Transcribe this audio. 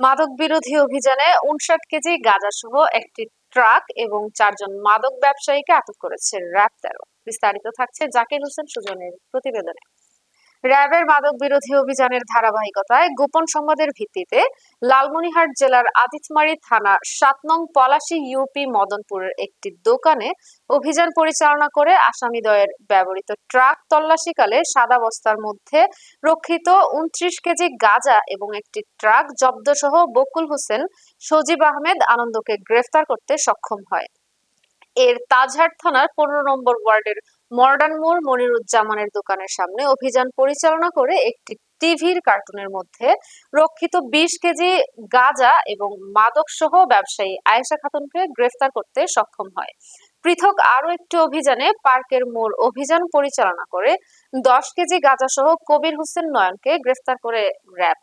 মাদক বিরোধী অভিযানে উনষাট কেজি গাঁজা সহ একটি ট্রাক এবং চারজন মাদক ব্যবসায়ীকে আটক করেছে র্যাব তেরো। বিস্তারিত থাকছে জাকির হোসেন সুজনের প্রতিবেদনে। র্যাবের মাদক বিরোধী অভিযানের ধারাবাহিকতায় গোপন সংবাদের ভিত্তিতে লালমনিরহাট জেলার আদিতমারি থানা সাত নং পলাশী ইউপি মদনপুরের একটি দোকানে অভিযান পরিচালনা করে আসামিদ্বয়ের ব্যবহৃত ট্রাক তল্লাশিকালে সাদা বস্তার মধ্যে রক্ষিত উনত্রিশ কেজি গাঁজা এবং একটি ট্রাক জব্দসহ বকুল হোসেন সজীব আহমেদ আনন্দকে গ্রেফতার করতে সক্ষম হয়। এর তাজহাট থানার পনেরো নম্বর ওয়ার্ডের মর্ডান মোড় মনিরুজ্জামানের দোকানের সামনে অভিযান পরিচালনা করে একটি টিভির কার্টুনের মধ্যে রক্ষিত বিশ কেজি গাঁজা এবং মাদক সহ ব্যবসায়ী আয়েশা খাতুনকে গ্রেফতার করতে সক্ষম হয়। পৃথক আরও একটি অভিযানে পার্কের মোড় অভিযান পরিচালনা করে দশ কেজি গাঁজা সহ কবির হোসেন নয়নকে গ্রেফতার করে র্যাব।